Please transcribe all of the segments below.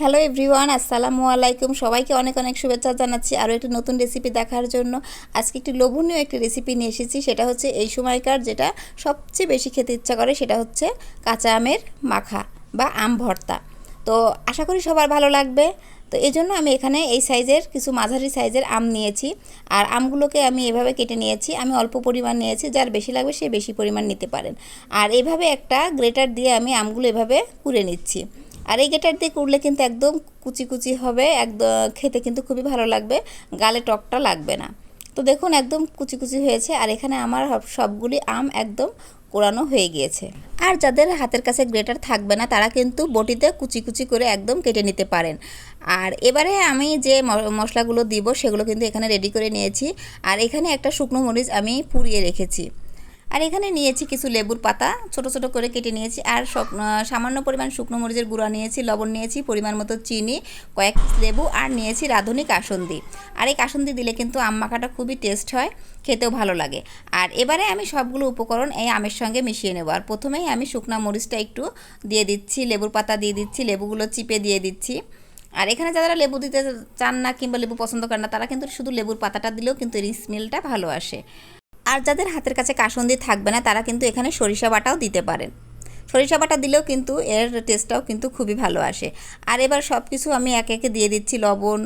Hello everyone আসসালামু আলাইকুম সবাইকে অনেক অনেক শুভেচ্ছা জানাচ্ছি আরও একটি নতুন রেসিপি দেখার জন্য। আজকে একটি লোভনীয় একটি রেসিপি নিয়ে এসেছি, সেটা হচ্ছে এই সময়কার যেটা সবচেয়ে বেশি খেতে ইচ্ছা করে, সেটা হচ্ছে কাঁচা আমের মাখা বা আম ভর্তা। তো আশা করি সবার ভালো লাগবে। তো এই জন্য আমি এখানে এই সাইজের কিছু মাঝারি সাইজের আম নিয়েছি। আর আমগুলোকে আমি এভাবে কেটে নিয়েছি। আমি অল্প পরিমাণ নিয়েছি, যার বেশি লাগবে সে বেশি পরিমাণ নিতে পারেন। আর এভাবে একটা গ্রেটার দিয়ে আমি আমগুলো এভাবে কুড়ে নিচ্ছি। আর এই গেটার দিয়ে কুড়লে কিন্তু একদম কুচি কুচি হবে একদম খেতে কিন্তু খুবই ভালো লাগবে, গালে টকটা লাগবে না। তো দেখুন একদম কুচি কুচি হয়েছে, আর এখানে আমার সবগুলি আম একদম কোরানো হয়ে গিয়েছে। আর যাদের হাতের কাছে গ্রেটার থাকবে না, তারা কিন্তু বটিতে কুচি কুচি করে একদম কেটে নিতে পারেন। আর এবারে আমি যে মশলাগুলো দিব, সেগুলো কিন্তু এখানে রেডি করে নিয়েছি। আর এখানে একটা শুকনো মরিচ আমি পুড়িয়ে রেখেছি। আর এখানে নিয়েছি কিছু লেবুর পাতা, ছোট ছোট করে কেটে নিয়েছি। আর সামান্য পরিমাণ শুকনো মরিচের গুঁড়া নিয়েছি, লবণ নিয়েছি, পরিমাণ মতো চিনি, কয়েক লেবু আর নিয়েছি রাঁধুনি কাসন্দি। আর এই কাসন্দি দিলে কিন্তু আম মাখাটা খুবই টেস্ট হয়, খেতেও ভালো লাগে। আর এবারে আমি সবগুলো উপকরণ এই আমের সঙ্গে মিশিয়ে নেব। আর প্রথমেই আমি শুকনো মরিচটা একটু দিয়ে দিচ্ছি, লেবুর পাতা দিয়ে দিচ্ছি, লেবুগুলো চিপে দিয়ে দিচ্ছি। আর এখানে যারা লেবু দিতে চান না কিংবা লেবু পছন্দ করেন না, তারা কিন্তু শুধু লেবুর পাতাটা দিলেও কিন্তু এর স্মেলটা ভালো আসে। আর যাদের হাতের কাছে কাসন্দি থাকবে না, তারা কিন্তু এখানে সরিষা বাটাও দিতে পারেন। সরিষা বাটা দিলেও কিন্তু এর টেস্টটাও কিন্তু খুবই ভালো আসে। আর এবার সব কিছু আমি একে একে দিয়ে দিচ্ছি, লবণ,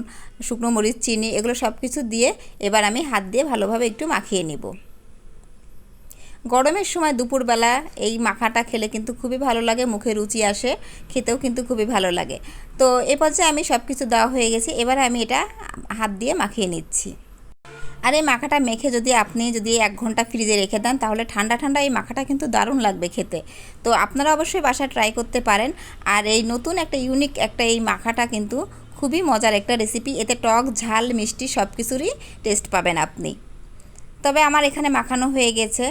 শুকনো মরিচ, চিনি, এগুলো সব কিছু দিয়ে এবার আমি হাত দিয়ে ভালোভাবে একটু মাখিয়ে নিব। গরমের সময় দুপুরবেলা এই মাখাটা খেলে কিন্তু খুবই ভালো লাগে, মুখে রুচি আসে, খেতেও কিন্তু খুবই ভালো লাগে। তো এ পর্যায়ে আমি সব কিছু দেওয়া হয়ে গেছে, এবার আমি এটা হাত দিয়ে মাখিয়ে নিচ্ছি। আর এই মাখাটা মেখে যদি আপনি যদি এক ঘণ্টা ফ্রিজে রেখে দেন, তাহলে ঠান্ডা ঠান্ডা এই মাখাটা কিন্তু দারুণ লাগবে খেতে। তো আপনারা অবশ্যই বাসায় ট্রাই করতে পারেন। আর এই নতুন একটা ইউনিক একটা এই মাখাটা কিন্তু খুবই মজার একটা রেসিপি এতে টক, ঝাল, মিষ্টি সব কিছুরই টেস্ট পাবেন আপনি। তবে আমার এখানে মাখানো হয়ে গেছে।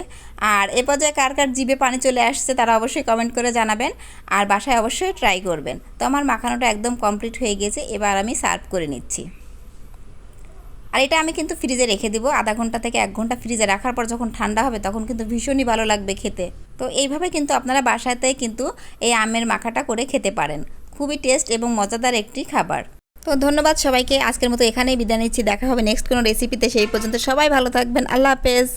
আর এ পর্যায়ে কার কার জিভে পানি চলে আসছে তারা অবশ্যই কমেন্ট করে জানাবেন। আর বাসায় অবশ্যই ট্রাই করবেন। তো আমার মাখানোটা একদম কমপ্লিট হয়ে গেছে। এবার আমি সার্ভ করে নিচ্ছি। আর এটা আমি কিন্তু ফ্রিজে রেখে দিব। আধা ঘণ্টা থেকে এক ঘণ্টা ফ্রিজে রাখার পর যখন ঠান্ডা হবে তখন কিন্তু ভীষণই ভালো লাগবে খেতে। তো এইভাবে কিন্তু আপনারা বাসাতে কিন্তু এই আমের মাখাটা করে খেতে পারেন। খুবই টেস্ট এবং মজাদার একটি খাবার। তো ধন্যবাদ সবাইকে। আজকের মতো এখানেই বিদায় নিচ্ছি। দেখা হবে নেক্সট কোনো রেসিপিতে সেই পর্যন্ত সবাই ভালো থাকবেন। আল্লাহ হাফেজ।